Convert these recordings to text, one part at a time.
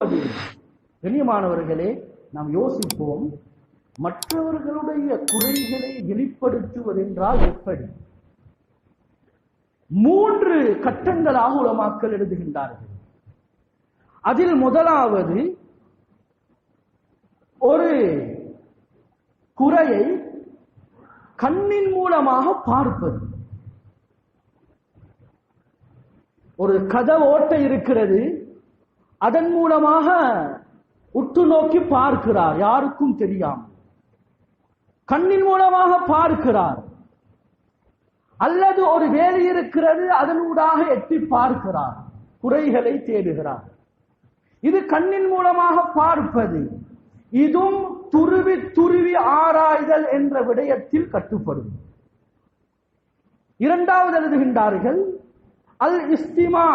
கண்ணியமானவர்களே நாம் யோசிப்போம் மற்றவர்களுடைய குறைகளை வெளிப்படுத்துவதென்றால் எப்படி? மூன்று கட்டங்களாக உலமாக்கள் எழுதுகின்றார்கள். அதில் முதலாவது ஒரு குறையை கண்ணின் மூலமாக பார்ப்பது. ஒரு கதவோட்டை ஓட்டை இருக்கிறது அதன் மூலமாக உற்று நோக்கி பார்க்கிறார். யாருக்கும் தெரியாமல். கண்ணின் மூலமாக பார்க்கிறார். அல்லது ஒரு வேலை இருக்கிறது அதனூடாக எட்டி பார்க்கிறார். குறைகளை தேடுகிறார். இது கண்ணின் மூலமாக பார்ப்பது. இதுவும் துருவி துருவி ஆராய்தல் என்ற விடயத்தில் கட்டுப்படும். இரண்டாவது எழுதுகின்றார்கள் அல் இஸ்திமா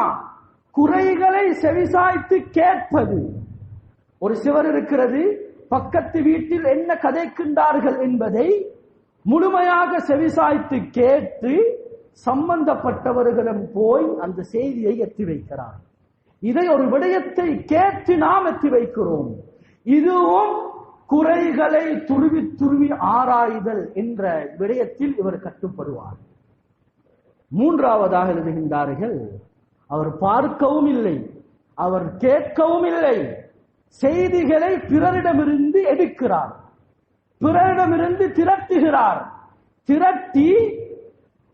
குறைகளை செவிசாய்த்து கேட்பது. ஒரு சிவர் இருக்கிறது பக்கத்து வீட்டில் என்ன கதைக்கின்றார்கள் என்பதை முழுமையாக செவிசாய்த்து கேட்டு சம்பந்தப்பட்டவர்களும் போய் அந்த செய்தியை எத்தி வைக்கிறார். இதை ஒரு விடயத்தை கேட்டு நாம் எத்தி வைக்கிறோம். இதுவும் குறைகளை துருவி துருவி ஆராய்தல் என்ற விடயத்தில் இவர் கட்டுப்படுவார். மூன்றாவதாக எழுதுகின்றார்கள் அவர் பார்க்கவும் இல்லை. அவர் கேட்கவும் இல்லை. செய்திகளை பிறரிடமிருந்து எடுக்கிறார். பிறரிடமிருந்து திரட்டுகிறார். திரட்டி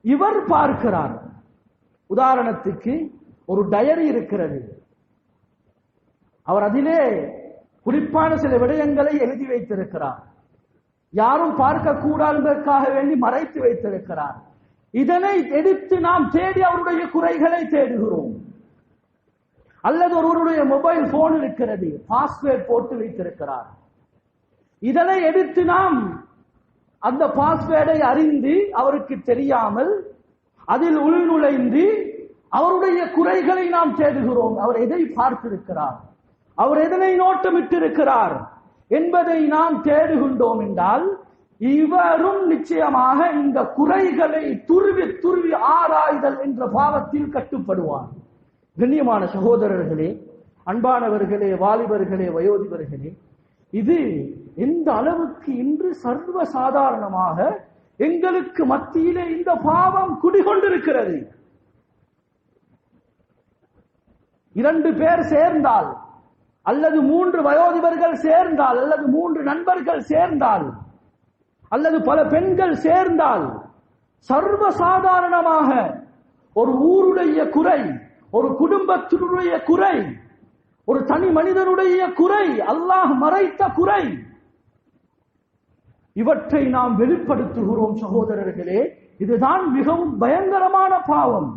இவர் பார்க்கிறார். உதாரணத்துக்கு ஒரு டயரி இருக்கிறது. அவர் அதிலே குறிப்பான சில விடயங்களை எழுதி வைத்திருக்கிறார். யாரும் பார்க்க கூடாததற்காக வேண்டி மறைத்து வைத்திருக்கிறார். இதனை எடுத்து நாம் தேடி அவருடைய குறைகளை தேடுகிறோம். அல்லது ஒருவருடைய மொபைல் போன் இருக்கிறது பாஸ்வேர்ட் போட்டு வைத்திருக்கிறார். இதனை எடுத்து நாம் அந்த பாஸ்வேர்டை அறிந்து அவருக்கு தெரியாமல் அதில் உள்நுழைந்து அவருடைய குறைகளை நாம் தேடுகிறோம். அவர் எதை பார்த்திருக்கிறார்? அவர் எதனை நோட்டமிட்டிருக்கிறார்? என்பதை நாம் தேடுகின்றோம் என்றால் இவரும் நிச்சயமாக இந்த குறைகளை துருவி துருவி ஆராய்தல் என்ற பாவத்தில் கட்டுப்படுவார். கண்ணியமான சகோதரர்களே அன்பானவர்களே வாலிபர்களே வயோதிபர்களே இது எந்த அளவுக்கு இன்று சர்வ சாதாரணமாக எங்களுக்கு மத்தியிலே இந்த பாவம் குடிகொண்டிருக்கிறது? இரண்டு பேர் சேர்ந்தால் அல்லது மூன்று வயோதிபர்கள் சேர்ந்தால் அல்லது மூன்று நண்பர்கள் சேர்ந்தால் அல்லது பல பெண்கள் சேர்ந்தால் சர்வ சாதாரணமாக ஒரு ஊருடைய குறை ஒரு குடும்பத்தினுடைய குறை ஒரு தனி மனிதனுடைய குறை அல்லாஹ் மறைத்த குறை இவற்றை நாம் வெளிப்படுத்துகிறோம் சகோதரர்களே. இதுதான் மிகவும் பயங்கரமான பாவம்.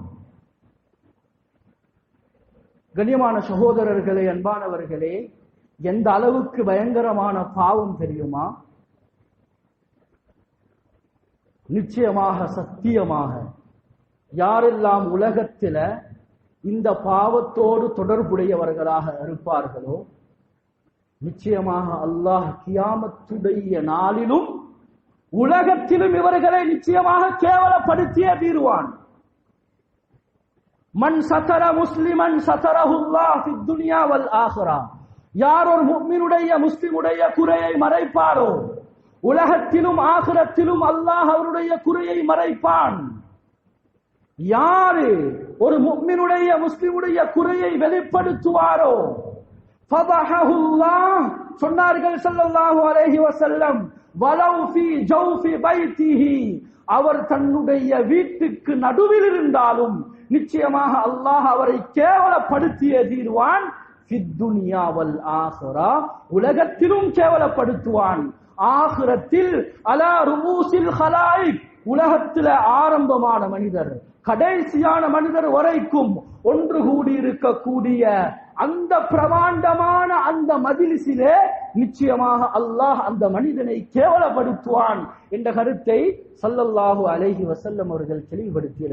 கண்ணியமான சகோதரர்களே அன்பானவர்களே எந்த அளவுக்கு பயங்கரமான பாவம் தெரியுமா? நிச்சயமாக சத்தியமாக. யாரெல்லாம் உலகத்தில இந்த பாவத்தோடு தொடர்புடையவர்களாக இருப்பார்களோ நிச்சயமாக அல்லாஹ் கியாமத்துடைய நாளிலும் உலகத்திலும் இவர்களை நிச்சயமாக கேவலப்படுத்தியே தீருவான். மண் சதர முஸ்லிமன் சதரஹுல்லா துனியா வல் ஆஹ்ரா. யார் ஒரு முஸ்லிமுடைய குறையை மறைப்பாரோ? உலகத்திலும் ஆகிரத்திலும் அல்லாஹ் அவருடைய குறையை மறைப்பான். யாரு ஒரு முக்மினுடைய முஸ்லிமுடைய குறையை வெளிப்படுத்துவாரோ? ஃபதஹஹுல்லாஹ் சொன்னார்கள் ஸல்லல்லாஹு அலைஹி வஸல்லம் வலவ் ஃபீ ஜௌஃபி பைத்திஹி. அவர் தன்னுடைய வீட்டுக்கு நடுவில் இருந்தாலும் நிச்சயமாக அல்லாஹ் அவரை கேவலப்படுத்திய தீர்வான். வல் உலகத்திலும் கேவலப்படுத்துவான். ஆகிரத்தில் அலா ருமூசில் ஹலாயிக். உலகத்தில ஆரம்பமான மனிதர் கடைசியான மனிதர் வரைக்கும் ஒன்று கூடி இருக்கக்கூடிய அந்த பிரமாண்டமான அந்த மதிலிசிலே நிச்சயமாக அல்லாஹ் அந்த மனிதனை கேவலப்படுத்துவான் என்ற கருத்தை சல்லல்லாஹு அலைஹி வசல்லம் அவர்கள் தெளிவுபடுத்திய